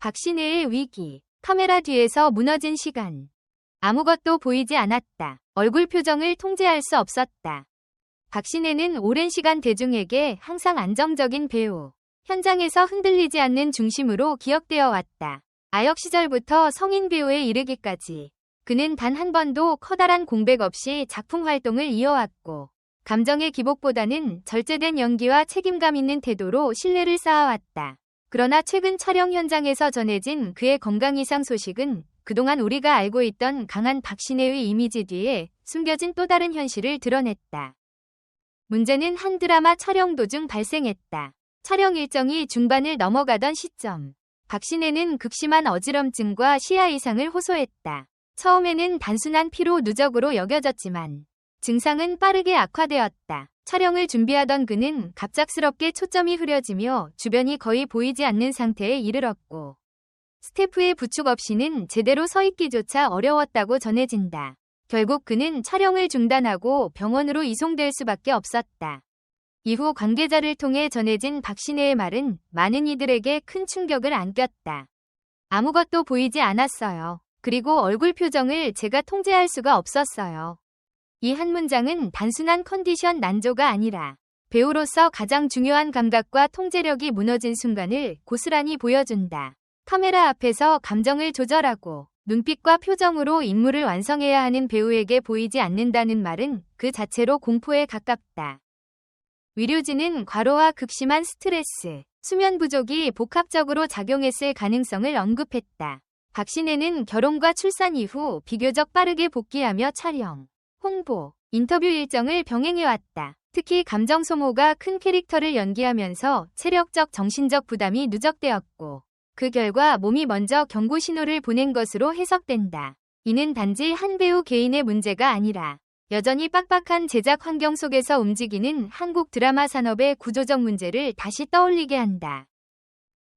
박신혜의 위기. 카메라 뒤에서 무너진 시간. 아무것도 보이지 않았다. 얼굴 표정을 통제할 수 없었다. 박신혜는 오랜 시간 대중에게 항상 안정적인 배우. 현장에서 흔들리지 않는 중심으로 기억되어 왔다. 아역 시절부터 성인 배우에 이르기까지 그는 단 한 번도 커다란 공백 없이 작품 활동을 이어왔고 감정의 기복보다는 절제된 연기와 책임감 있는 태도로 신뢰를 쌓아왔다. 그러나 최근 촬영 현장에서 전해진 그의 건강 이상 소식은 그동안 우리가 알고 있던 강한 박신혜의 이미지 뒤에 숨겨진 또 다른 현실을 드러냈다. 문제는 한 드라마 촬영 도중 발생했다. 촬영 일정이 중반을 넘어가던 시점. 박신혜는 극심한 어지럼증과 시야 이상을 호소했다. 처음에는 단순한 피로 누적으로 여겨졌지만 증상은 빠르게 악화되었다. 촬영을 준비하던 그는 갑작스럽게 초점이 흐려지며 주변이 거의 보이지 않는 상태에 이르렀고 스태프의 부축 없이는 제대로 서 있기조차 어려웠다고 전해진다. 결국 그는 촬영을 중단하고 병원으로 이송될 수밖에 없었다. 이후 관계자를 통해 전해진 박신혜의 말은 많은 이들에게 큰 충격을 안겼다. 아무것도 보이지 않았어요. 그리고 얼굴 표정을 제가 통제할 수가 없었어요. 이 한 문장은 단순한 컨디션 난조가 아니라 배우로서 가장 중요한 감각과 통제력이 무너진 순간을 고스란히 보여준다. 카메라 앞에서 감정을 조절하고 눈빛과 표정으로 인물을 완성해야 하는 배우에게 보이지 않는다는 말은 그 자체로 공포에 가깝다. 위료진은 과로와 극심한 스트레스, 수면 부족이 복합적으로 작용했을 가능성을 언급했다. 박신혜는 결혼과 출산 이후 비교적 빠르게 복귀하며 촬영, 홍보, 인터뷰 일정을 병행해왔다. 특히 감정 소모가 큰 캐릭터를 연기하면서 체력적 정신적 부담이 누적되었고 그 결과 몸이 먼저 경고 신호를 보낸 것으로 해석된다. 이는 단지 한 배우 개인의 문제가 아니라 여전히 빡빡한 제작 환경 속에서 움직이는 한국 드라마 산업의 구조적 문제를 다시 떠올리게 한다.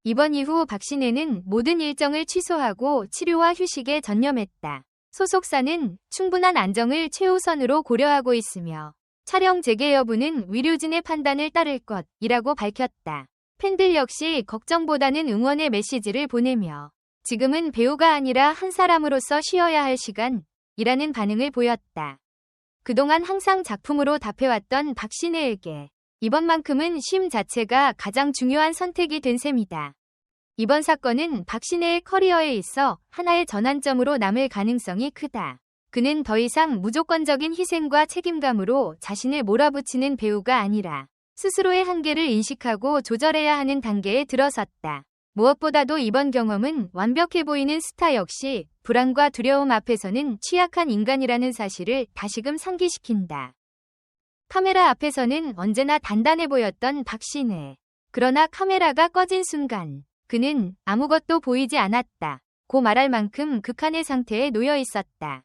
이번 이후 박신혜는 모든 일정을 취소하고 치료와 휴식에 전념했다. 소속사는 충분한 안정을 최우선으로 고려하고 있으며 촬영 재개 여부는 위료진의 판단을 따를 것이라고 밝혔다. 팬들 역시 걱정보다는 응원의 메시지를 보내며 지금은 배우가 아니라 한 사람으로서 쉬어야 할 시간이라는 반응을 보였다. 그동안 항상 작품으로 답해왔던 박신혜에게 이번만큼은 쉼 자체가 가장 중요한 선택이 된 셈이다. 이번 사건은 박신혜의 커리어에 있어 하나의 전환점으로 남을 가능성이 크다. 그는 더 이상 무조건적인 희생과 책임감으로 자신을 몰아붙이는 배우가 아니라 스스로의 한계를 인식하고 조절해야 하는 단계에 들어섰다. 무엇보다도 이번 경험은 완벽해 보이는 스타 역시 불안과 두려움 앞에서는 취약한 인간이라는 사실을 다시금 상기시킨다. 카메라 앞에서는 언제나 단단해 보였던 박신혜. 그러나 카메라가 꺼진 순간 그는 아무것도 보이지 않았다. 고 말할 만큼 극한의 상태에 놓여 있었다.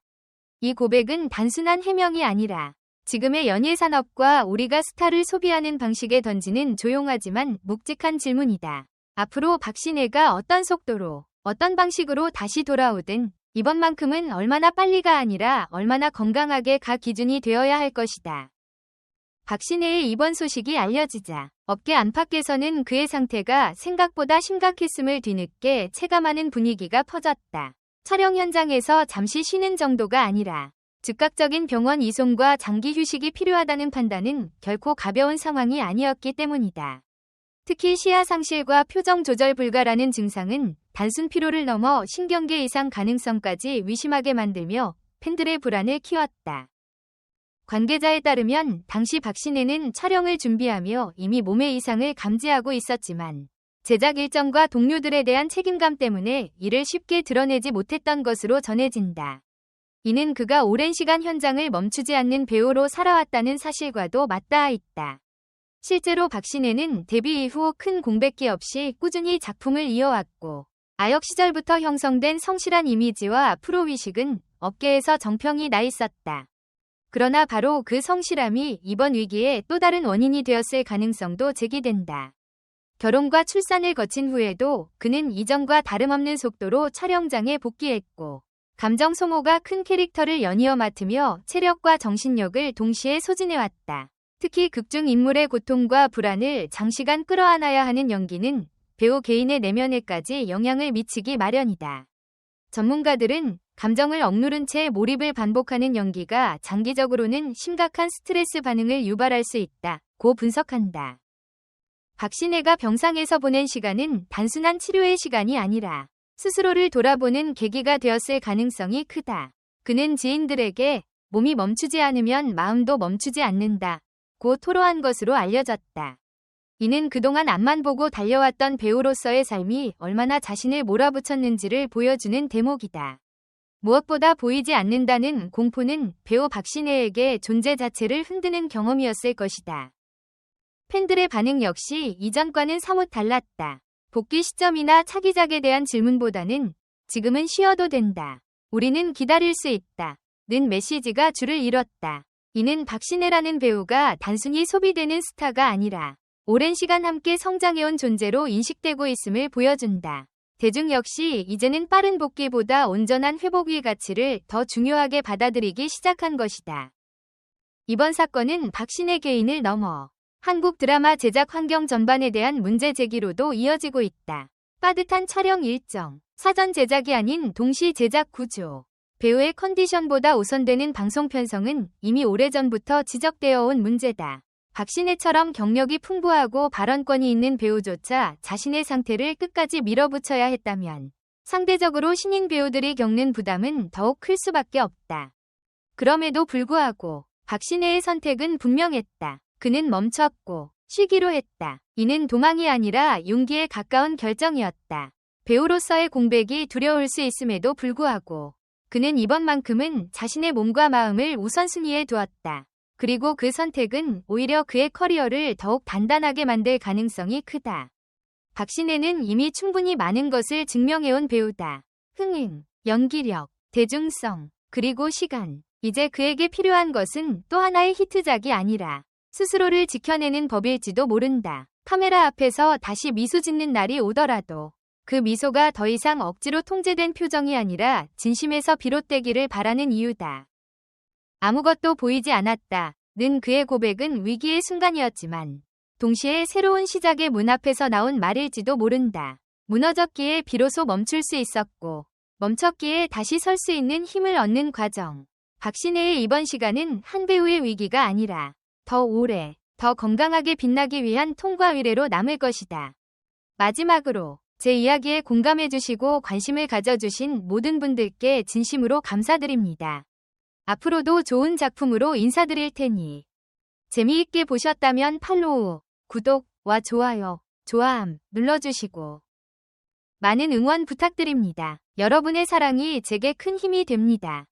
이 고백은 단순한 해명이 아니라 지금의 연예 산업과 우리가 스타를 소비하는 방식에 던지는 조용하지만 묵직한 질문이다. 앞으로 박신혜가 어떤 속도로, 어떤 방식으로 다시 돌아오든 이번만큼은 얼마나 빨리가 아니라 얼마나 건강하게 가 기준이 되어야 할 것이다. 박신혜의 이번 소식이 알려지자 업계 안팎에서는 그의 상태가 생각보다 심각했음을 뒤늦게 체감하는 분위기가 퍼졌다. 촬영 현장에서 잠시 쉬는 정도가 아니라 즉각적인 병원 이송과 장기 휴식이 필요하다는 판단은 결코 가벼운 상황이 아니었기 때문이다. 특히 시야 상실과 표정 조절 불가라는 증상은 단순 피로를 넘어 신경계 이상 가능성까지 위심하게 만들며 팬들의 불안을 키웠다. 관계자에 따르면 당시 박신혜는 촬영을 준비하며 이미 몸의 이상을 감지하고 있었지만 제작 일정과 동료들에 대한 책임감 때문에 이를 쉽게 드러내지 못했던 것으로 전해진다. 이는 그가 오랜 시간 현장을 멈추지 않는 배우로 살아왔다는 사실과도 맞닿아 있다. 실제로 박신혜는 데뷔 이후 큰 공백기 없이 꾸준히 작품을 이어왔고 아역 시절부터 형성된 성실한 이미지와 프로위식은 업계에서 정평이 나 있었다. 그러나 바로 그 성실함이 이번 위기의 또 다른 원인이 되었을 가능성도 제기된다. 결혼과 출산을 거친 후에도 그는 이전과 다름없는 속도로 촬영장에 복귀했고 감정 소모가 큰 캐릭터를 연이어 맡으며 체력과 정신력을 동시에 소진해왔다. 특히 극중 인물의 고통과 불안을 장시간 끌어안아야 하는 연기는 배우 개인의 내면에까지 영향을 미치기 마련이다. 전문가들은 감정을 억누른 채 몰입을 반복하는 연기가 장기적으로는 심각한 스트레스 반응을 유발할 수 있다 고 분석한다. 박신혜가 병상에서 보낸 시간은 단순한 치료의 시간이 아니라 스스로를 돌아보는 계기가 되었을 가능성이 크다. 그는 지인들에게 몸이 멈추지 않으면 마음도 멈추지 않는다. 고 토로한 것으로 알려졌다. 이는 그동안 앞만 보고 달려왔던 배우로서의 삶이 얼마나 자신을 몰아붙였는지를 보여주는 대목이다. 무엇보다 보이지 않는다는 공포는 배우 박신혜에게 존재 자체를 흔드는 경험이었을 것이다. 팬들의 반응 역시 이전과는 사뭇 달랐다. 복귀 시점이나 차기작에 대한 질문보다는 지금은 쉬어도 된다. 우리는 기다릴 수 있다. 는 메시지가 줄을 이뤘다. 이는 박신혜라는 배우가 단순히 소비되는 스타가 아니라 오랜 시간 함께 성장해온 존재로 인식되고 있음을 보여준다. 대중 역시 이제는 빠른 복귀보다 온전한 회복의 가치를 더 중요하게 받아들이기 시작한 것이다. 이번 사건은 박신혜 개인을 넘어 한국 드라마 제작 환경 전반에 대한 문제 제기로도 이어지고 있다. 빠듯한 촬영 일정, 사전 제작이 아닌 동시 제작 구조, 배우의 컨디션보다 우선되는 방송 편성은 이미 오래전부터 지적되어 온 문제다. 박신혜처럼 경력이 풍부하고 발언권이 있는 배우조차 자신의 상태를 끝까지 밀어붙여야 했다면 상대적으로 신인 배우들이 겪는 부담은 더욱 클 수밖에 없다. 그럼에도 불구하고 박신혜의 선택은 분명했다. 그는 멈췄고 쉬기로 했다. 이는 도망이 아니라 용기에 가까운 결정이었다. 배우로서의 공백이 두려울 수 있음에도 불구하고 그는 이번만큼은 자신의 몸과 마음을 우선순위에 두었다. 그리고 그 선택은 오히려 그의 커리어를 더욱 단단하게 만들 가능성이 크다. 박신혜는 이미 충분히 많은 것을 증명해온 배우다. 흥행, 연기력, 대중성, 그리고 시간. 이제 그에게 필요한 것은 또 하나의 히트작이 아니라 스스로를 지켜내는 법일지도 모른다. 카메라 앞에서 다시 미소 짓는 날이 오더라도 그 미소가 더 이상 억지로 통제된 표정이 아니라 진심에서 비롯되기를 바라는 이유다. 아무것도 보이지 않았다. 는 그의 고백은 위기의 순간이었지만 동시에 새로운 시작의 문 앞에서 나온 말일지도 모른다. 무너졌기에 비로소 멈출 수 있었고 멈췄기에 다시 설 수 있는 힘을 얻는 과정. 박신혜의 이번 시간은 한 배우의 위기가 아니라 더 오래, 더 건강하게 빛나기 위한 통과 의례로 남을 것이다. 마지막으로 제 이야기에 공감해 주시고 관심을 가져주신 모든 분들께 진심으로 감사드립니다. 앞으로도 좋은 작품으로 인사드릴 테니 재미있게 보셨다면 팔로우, 구독과 좋아요, 좋아함 눌러주시고 많은 응원 부탁드립니다. 여러분의 사랑이 제게 큰 힘이 됩니다.